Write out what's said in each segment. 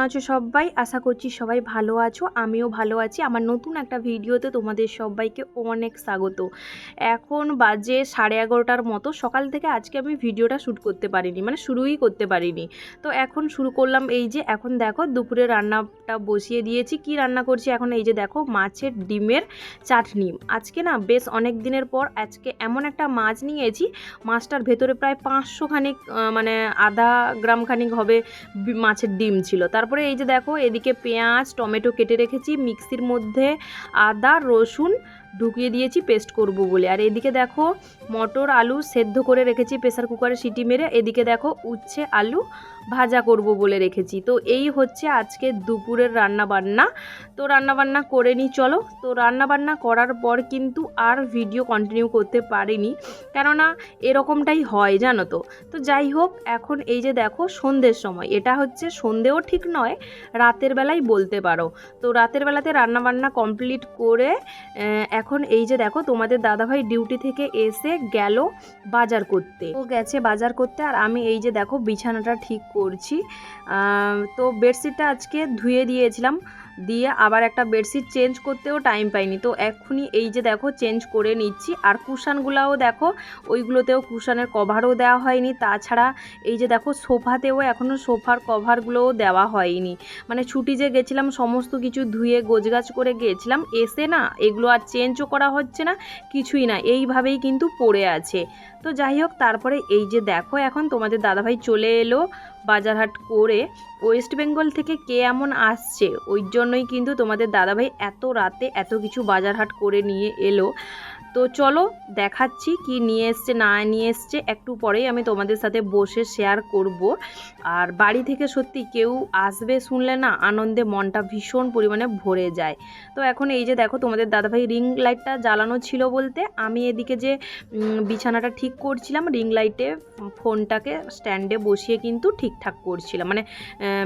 কেমন আছো সবাই? আশা করছি সবাই ভালো আছো, আমিও ভালো আছি। আমার নতুন একটা ভিডিওতে তোমাদের সবাইকে অনেক স্বাগত। এখন বাজে সাড়ে এগারোটার মতো। সকাল থেকে আজকে আমি ভিডিওটা শ্যুট করতে পারিনি মানে শুরুই করতে পারিনি। তো এখন শুরু করলাম এই যে, এখন দেখো দুপুরে রান্নাটা বসিয়ে দিয়েছি। কি রান্না করছি এখন? এই যে দেখো মাছের ডিমের চাটনি। আজকে না বেশ অনেক দিনের পর আজকে এমন একটা মাছ নিয়েছি। মাছটার ভেতরে প্রায় পাঁচশো খানিক মানে আধা গ্রাম খানিক হবে মাছের ডিম ছিল। তারপরে এই যে দেখো, এদিকে পেঁয়াজ, টমেটো কেটে রেখেছি, মিক্সির মধ্যে আদা, রসুন ঢুকিয়ে দিয়েছি, পেস্ট করব বলে। আর এদিকে দেখো, মটর, আলু সেদ্ধ করে রেখেছি, প্রেসার কুকারে সিটি মেরে। এদিকে দেখো, উচ্ছে, আলু ভাজা করব বলে রেখেছি। তো এই হচ্ছে আজকে দুপুরের রান্না বান্না তো রান্না বান্না করে নিই, চলো। তো রান্না বান্না করার পর কিন্তু আর ভিডিও কন্টিনিউ করতে পারিনি। কেননা এরকমটাই হয়, জানো তো। তো যাই হোক, এখন এই যে দেখো, সন্ধ্যের সময়। এটা হচ্ছে সন্ধেও ঠিক নয় রাতের বেলায় বলতে পারো। তো রাতের বেলাতে রান্না বান্না কমপ্লিট করে এখন এই যে দেখো তোমাদের দাদাভাই ডিউটি থেকে এসে গেল বাজার করতে। ও গেছে বাজার করতে আর আমি এই যে দেখো বিছানাটা ঠিক করছি। তো বেডশিটটা আজকে ধুয়ে দিয়েছিলাম। দিয়ে আবার একটা বেডশিট চেঞ্জ করতেও টাইম পাইনি। তো এক্ষুনি এই যে দেখো, চেঞ্জ করে নিচ্ছি। আর কুশানগুলাও দেখো, ওইগুলোতেও কুশানের কভারও দেওয়া হয়নি। তাছাড়া এই যে দেখো, সোফাতেও এখনও সোফার কভারগুলোও দেওয়া হয়নি। মানে ছুটি যে গেছিলাম, সমস্ত কিছু ধুয়ে গোছগাছ করে গিয়েছিলাম এসে না, এগুলো আর চেঞ্জও করা হচ্ছে না, কিছুই না। এইভাবেই কিন্তু পড়ে আছে। তো যাই হোক, তারপরে এই যে দেখো, এখন তোমাদের দাদাভাই চলে এলো। বাজারহাট করে ওয়েস্ট বেঙ্গল থেকে কে এমন আসছে, ওই জন্যই কিন্তু তোমাদের দাদাভাই এত রাতে এত কিছু বাজারহাট করে নিয়ে এলো। তো চলো দেখাচ্ছি কি নিয়ে এসছে, না নিয়ে এসছে। একটু পরেই আমি তোমাদের সাথে বসে শেয়ার করব। আর বাড়ি থেকে সত্যি কেউ আসবে শুনলে না আনন্দে মনটা ভীষণ পরিমাণে ভরে যায়। তো এখন এই যে দেখো তোমাদের দাদাভাই রিং লাইটটা জ্বালানো ছিল বলতে, আমি এদিকে যে বিছানাটা ঠিক করছিলাম, রিং লাইটে ফোনটাকে স্ট্যান্ডে বসিয়ে কিন্তু ঠিকঠাক করছিলাম মানে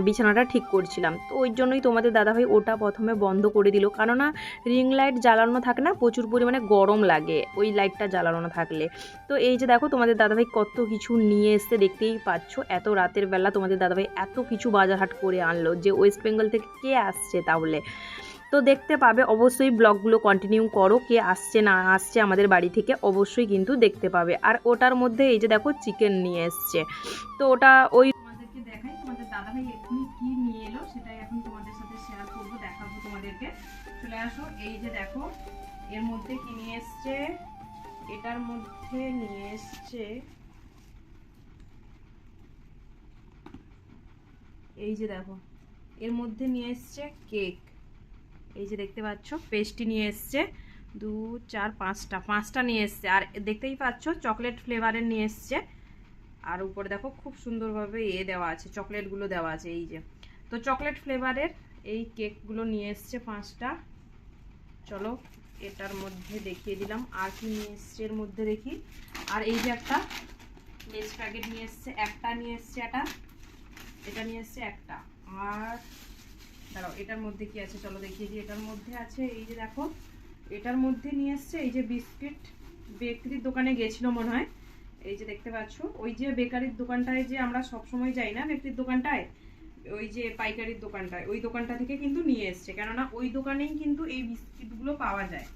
বিছানাটা ঠিক করছিলাম। তো ওই জন্যই তোমাদের দাদাভাই ওটা প্রথমে বন্ধ করে দিল। কেননা রিং লাইট জ্বালানো থাকে না, প্রচুর পরিমাণে গরম লাগে। ওই লাইটটা জ্বালানো থাকলে। তো এই যে দেখো, তোমাদের দাদাভাই কত কিছু নিয়ে এসছে, দেখতেই পাচ্ছ। এত রাতের বেলা তোমাদের দাদাভাই এত কিছু বাজারহাট করে আনলো যে ওয়েস্ট বেঙ্গল থেকে কে আসছে তাহলে? তো দেখতে পাবে, অবশ্যই ব্লগগুলো কন্টিনিউ করো, কে আসছে না আসছে আমাদের বাড়ি থেকে অবশ্যই কিন্তু দেখতে পাবে। আর ওটার মধ্যে এই যে দেখো চিকেন নিয়ে এসছে। তো ওটা ওই তোমাদেরকে দেখাই, তোমাদের দাদাভাই নিয়ে এলো, সেটাই এখন তোমাদের সাথে শেয়ার করব, দেখাবো তোমাদেরকে। চলে আসো, এই যে দেখো এর মধ্যে কি নিয়ে এসছে? এটার মধ্যে নিয়ে এসছে এই যে দেখো, এর মধ্যে নিয়ে এসছে কেক। এই যে দেখতে পাচ্ছ, পেস্ট্রি নিয়ে এসছে। দু, চার, পাঁচটা পাঁচটা নিয়ে এসছে। আর দেখতেই পাচ্ছ, চকলেট ফ্লেভারের নিয়ে এসছে। আর উপরে দেখো, খুব সুন্দরভাবে এ দেওয়া আছে, চকলেটগুলো দেওয়া আছে, এই যে। তো চকলেট ফ্লেভারের এই কেকগুলো নিয়ে এসছে পাঁচটা। চলো এটার মধ্যে দেখিয়ে দিলাম, আর কি নিয়ে এর মধ্যে দেখি। আর এই যে একটা লেস প্যাকেট নিয়ে এসছে, একটা নিয়ে এসছে এটা এটা নিয়ে এসছে একটা। আর দাঁড়াও, এটার মধ্যে কি আছে? চলো দেখিয়ে দিই, এটার মধ্যে আছে, এই যে দেখো, এটার মধ্যে নিয়ে এসছে, এই যে বিস্কিট বেকারির দোকানে গেছিল মনে হয়। এই যে দেখতে পাচ্ছ, ওই যে বেকারির দোকানটায় যে আমরা সব সময় যাই না বেকারির দোকানটায় ওই যে পাইকারির দোকানটায় ওই দোকানটা থেকে কিন্তু নিয়ে এসছে। কেননা ওই দোকানেই কিন্তু এই বিস্কিটগুলো পাওয়া যায়।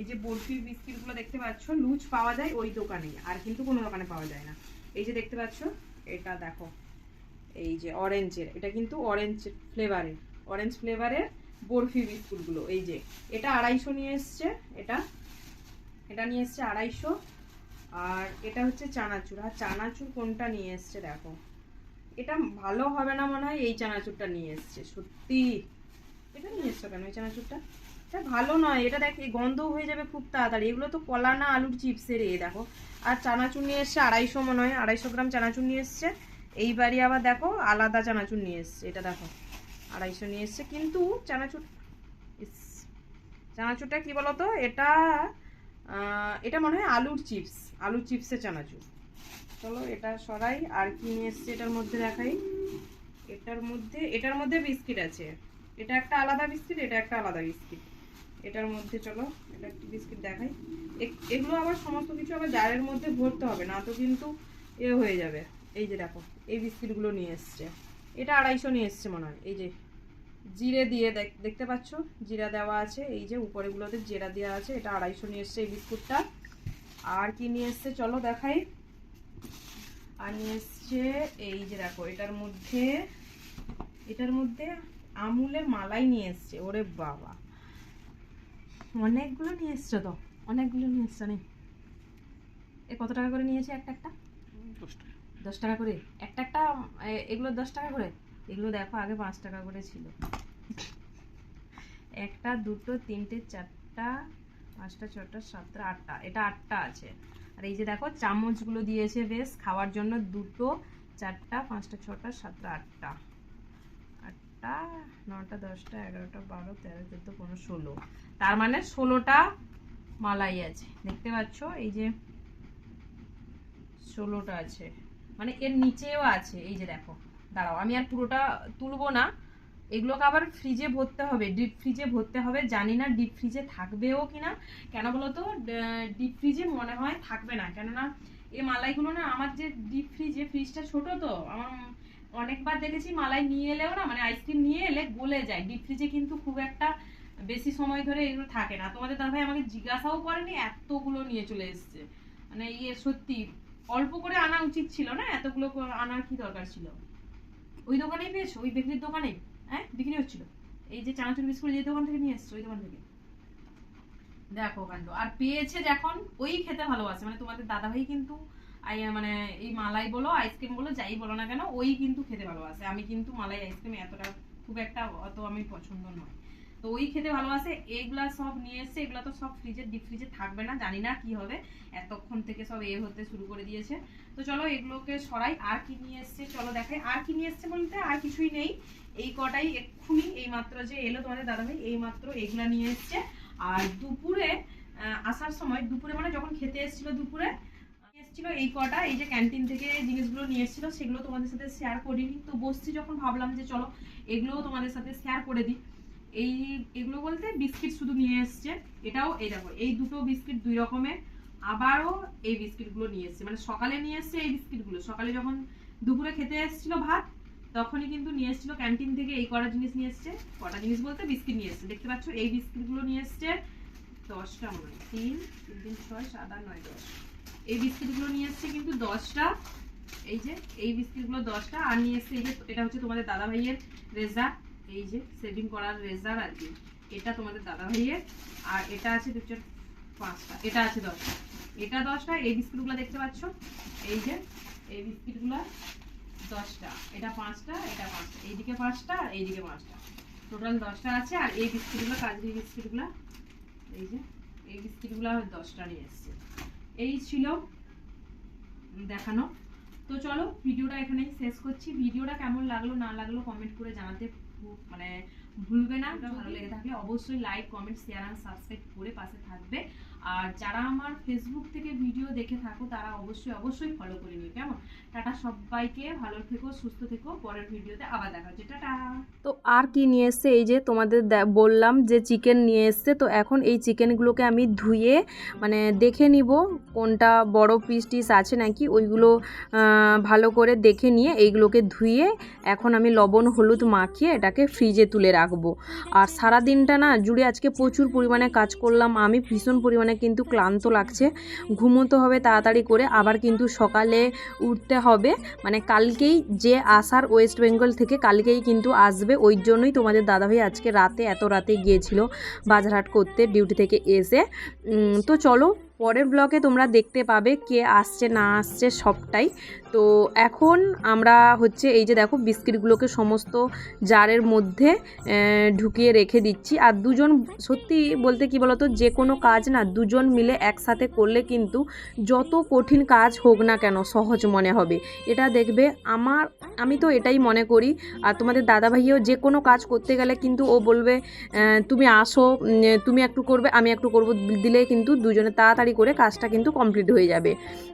এই যে বরফির বিস্কিটগুলো দেখতে পাচ্ছ, লুজ পাওয়া যায় ওই দোকানেই, আর কিন্তু কোনো দোকানে পাওয়া যায় না। এই যে দেখতে পাচ্ছ, এটা দেখো, এই যে অরেঞ্জের, এটা কিন্তু অরেঞ্জ ফ্লেভারের অরেঞ্জ ফ্লেভারের বরফি বিস্কুটগুলো, এই যে। এটা আড়াইশো নিয়ে এসছে, এটা এটা নিয়ে এসছে আড়াইশো। আর এটা হচ্ছে চানাচুর, আর চানাচুর কোনটা নিয়ে এসছে দেখো। এটা ভালো হবে না মনে হয়, এই চানাচুরটা নিয়ে এসছে, সত্যি। এটা নিয়ে এসছো কেন, এই চানাচুরটা? এটা ভালো নয়, এটা দেখ, এই গন্ধ হয়ে যাবে খুব তাড়াতাড়ি। এগুলো তো কলা না আলুর চিপসের এ দেখো। আর চানাচুর নিয়ে এসছে আড়াইশো মনে হয়, আড়াইশো গ্রাম চানাচুর নিয়ে এসছে। এইবারই আবার দেখো, আলাদা চানাচুর নিয়ে এসছে, এটা দেখো। আড়াইশো নিয়ে এসছে, কিন্তু চানাচুর চানাচুরটা কি বলতো? এটা এটা মনে হয় আলুর চিপস, আলুর চিপসের চানাচুর। চলো এটা সরাই, আর কি নিয়ে এসছে এটার মধ্যে দেখাই। এটার মধ্যে এটার মধ্যে বিস্কিট আছে। এটা একটা আলাদা বিস্কিট, এটা একটা আলাদা বিস্কিট। এটার মধ্যে চলো, এটা একটি বিস্কিট দেখাই। এগুলো আবার সমস্ত কিছু আবার জারের মধ্যে ভরতে হবে, না তো কিন্তু এ হয়ে যাবে। এই যে দেখো, এই বিস্কিটগুলো নিয়ে এসছে। এটা আড়াইশো নিয়ে এসছে মনে হয়। এই যে জিরে দিয়ে দেখ- দেখতে পাচ্ছ? জিরা দেওয়া আছে, এই যে উপরেগুলোতে জিরা দেওয়া আছে, এটা আড়াইশো নিয়ে এসছে এই বিস্কুটটা। আর কি নিয়ে এসছে? চলো দেখাই। আর নিয়ে এসছে এই যে দেখো এটার মধ্যে এটার মধ্যে আমুলের মালাই নিয়ে এসছে। ওরে বাবা। অনেকগুলো নিয়ে এসছো তো অনেকগুলো নিয়ে এসছো নে। এ কত টাকা করে নিয়েছে একটা একটা? দশ টাকা। করে? একটা একটা এগুলো দশ টাকা করে? এগুলো দেখো আগে পাঁচ টাকা করে ছিল। একটা দুটো তিনটে চারটা পাঁচটা ছটা সাতটা আটটা। এটা আটটা আছে। আর এই যে দেখো, চামচগুলো দিয়েছে বেশ খাওয়ার জন্য দুটো, চারটা, পাঁচটা, ছটা, সাতটা, আটটা। আটটা, নটা, দশটা, এগারোটা, বারো, তেরো, চোদ্দ, পনেরো, ষোলো। তার মানে ষোলোটা মালাই আছে। দেখতে পাচ্ছ? এই যে ষোলোটা আছে। মানে এর নিচেও আছে। এই যে দেখো, দাঁড়াও, আমি আর পুরোটা তুলবো না। এগুলোকে আবার ফ্রিজে ভরতে হবে ডিপ ফ্রিজে ভরতে হবে। জানি না ডিপ ফ্রিজে থাকবেও কিনা। কেন বলো তো ডিপ ফ্রিজে মনে হয় থাকবে না। কেননা এই মালাইগুলো না আমার যে ডিপ ফ্রিজে ফ্রিজটা ছোট তো, আমার অনেকবার দেখেছি মালাই নিয়ে এলেও না মানে আইসক্রিম নিয়ে এলে গলে যায়। ডিপ ফ্রিজে কিন্তু খুব একটা বেশি সময় ধরে এগুলো থাকে না। তোমাদের দাদাভাই আমাকে জিজ্ঞাসাও করেনি, এতগুলো নিয়ে চলে এসছে। মানে ইয়ে সত্যি, অল্প করে আনা উচিত ছিল না? এতগুলো আনার কি দরকার ছিল? ওই দোকানেই পেয়েছ? ওই বেকরির দোকানে হ্যাঁ? বিক্রি হচ্ছিল। এই যে চানাচুর বিস্কুট যে দোকান থেকে নিয়ে এসছো, ওই দোকান থেকে। দেখো কাণ্ড। আর পেয়েছে যখন ওই খেতে ভালোবাসে। মানে তোমাদের দাদাভাই কিন্তু মানে এই মালাই বলো, আইসক্রিম বলো, যাই বলো না কেন, ওই কিন্তু খেতে ভালোবাসে। আমি কিন্তু মালাই আইসক্রিম এতটা খুব একটা অত আমি পছন্দ নয়। তো ওই খেতে ভালোবাসে এইগুলা সব নিয়ে এসছে, এগুলা তো সব ফ্রিজে ডিপ ফ্রিজে থাকবে না, জানি না কি হবে। এতক্ষণ থেকে সব এ হতে শুরু করে দিয়েছে। তো চলো এগুলোকে সরাই, আর কি নিয়ে এসছে, চলো দেখাই। আর কি নিয়ে এসছে বলতে আর কিছুই নেই। এই কটাই এক্ষুনি, এই মাত্র যে এলো তোমাদের দাদাভাই, এই মাত্র এগুলা নিয়ে এসছে। আর দুপুরে আসার সময়, দুপুরে মানে যখন খেতে এসেছিল দুপুরে এসেছিল এই কটা, এই যে ক্যান্টিন থেকে জিনিসগুলো নিয়ে এসেছিল, সেগুলো তোমাদের সাথে শেয়ার করিনি। তো বসছি যখন, ভাবলাম যে চলো, এগুলোও তোমাদের সাথে শেয়ার করে দিই। এই এগুলো বলতে বিস্কিট শুধু নিয়ে এসছে। এটাও এই দেখো, এই দুটো বিস্কিট দুই রকমের, আবারও এই বিস্কিটগুলো নিয়ে এসছে। মানে সকালে নিয়ে এসছে এই বিস্কিটগুলো। সকালে যখন দুপুরে খেতে এসেছিল ভাত, তখনই কিন্তু নিয়ে এসেছিল ক্যান্টিন থেকে এই কটা জিনিস নিয়ে এসছে। কটা জিনিস বলতে বিস্কিট নিয়ে এসছে। দেখতে পাচ্ছ, এই বিস্কিটগুলো নিয়ে এসছে দশটা মনে হয়। তিন তিন তিন, ছয়, সাত, আট, নয়, দশ। এই বিস্কিটগুলো নিয়ে এসছে কিন্তু দশটা। এই যে, এই বিস্কিটগুলো দশটা। আর নিয়ে এসছে এই যে, এটা হচ্ছে তোমাদের দাদা ভাইয়ের রেজার এই যে সেভিং করার রেজার আর কি, এটা তোমাদের দাদা ভাইয়ের আর এটা আছে হচ্ছে পাঁচটা, এটা আছে দশটা। এটা দশটা, এই বিস্কিটগুলো দেখতে পাচ্ছ? এই যে, এই বিস্কিটগুলো দশটা, এটা পাঁচটা এটা পাঁচটা, এইদিকে পাঁচটা আর এইদিকে পাঁচটা। টোটাল দশটা আছে, আর এই বিস্কিটগুলো, কাজরি বিস্কিটগুলো, এই যে, এই বিস্কিটগুলো দশটা নিয়ে এসছে। এই ছিল দেখানো। তো চলো, ভিডিওটা এখানেই শেষ করছি। ভিডিওটা কেমন লাগল, না লাগল কমেন্ট করে জানাতে মানে ভুলবে না, ভালো লেগে থাকলে অবশ্যই লাইক কমেন্ট শেয়ার আর সাবস্ক্রাইব করে পাশে থাকবে। আর যারা আমার ফেসবুক থেকে ভিডিও দেখে থাকো, তারা অবশ্যই অবশ্যই ফলো করে নিও, কেমন? টাটা সবাইকে, ভালো থেকো, সুস্থ থেকো, পরের ভিডিওতে আবার দেখা হচ্ছে। টাটা! তো আর কি নিয়ে এসছে? এই যে তোমাদের বললাম যে চিকেন নিয়ে এসছে, তো এখন এই চিকেনগুলোকে আমি ধুয়ে মানে দেখে নিব, কোনটা বড় পিস টিস আছে নাকি, ওইগুলো ভালো করে দেখে নিয়ে এইগুলোকে ধুয়ে, এখন আমি লবণ, হলুদ মাখিয়ে এটাকে ফ্রিজে তুলে রাখব। আর সারা দিনটা না, জুড়ে আজকে প্রচুর পরিমাণে কাজ করলাম, আমি ভীষণ পরিমাণে কিন্তু ক্লান্ত লাগছে। ঘুমোতে হবে তাড়াতাড়ি করে, আবার কিন্তু সকালে উঠতে হবে। মানে কালকেই যে আসার ওয়েস্ট বেঙ্গল থেকে কালকেই কিন্তু আসবে। ওই জন্যই তোমাদের দাদাভাই আজকে রাতে, এত রাতে গিয়েছিল বাজারহাট করতে ডিউটি থেকে এসে। তো চলো পরের ব্লগে তোমরা দেখতে পাবে কে আসছে, না আসছে সবটাই। তো এখন আমরা হচ্ছে এই যে দেখো বিস্কিটগুলোকে সমস্ত জারের মধ্যে ঢুকিয়ে রেখে দিচ্ছি। আর দুজন সত্যি বলতে কি বলতো, যে কোনো কাজ না, দুজন মিলে একসাথে করলে কিন্তু যত কঠিন কাজ হোক না কেন সহজ মনে হবে। এটা দেখবে আমার, আমি তো এটাই মনে করি। আর তোমাদের দাদা ভাইও যে কোনো কাজ করতে গেলে কিন্তু ও বলবে তুমি আসো তুমি একটু করবে, আমি একটু করব। দিলে কিন্তু দুজনে তাড়াতাড়ি করে কাজটা কিন্তু কমপ্লিট হয়ে যাবে।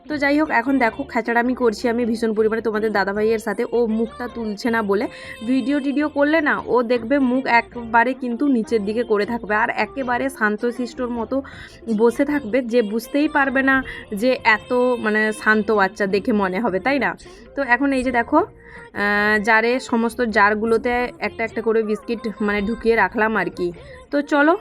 তো যাই হোক, এখন দেখো খেচাড়ামি করছি আমি ভীষণ পরিমাণে তোমাদের দাদাভাইয়ের সাথে। ও মুখটা তুলছে না বলে ভিডিও টিডিও করলে না, ও দেখবে মুখ একবারে কিন্তু নিচের দিকে করে থাকবে আর একেবারে শান্তশিষ্টর মতো বসে থাকবে যে বুঝতেই পারবে না যে এত মানে শান্ত বাচ্চা দেখে মনে হবে, তাই না? তো এখন এই যে দেখো জারে সমস্ত জারগুলোতে একটা একটা করে বিস্কিট মানে ঢুকিয়ে রাখলাম আর কি। তো চলো।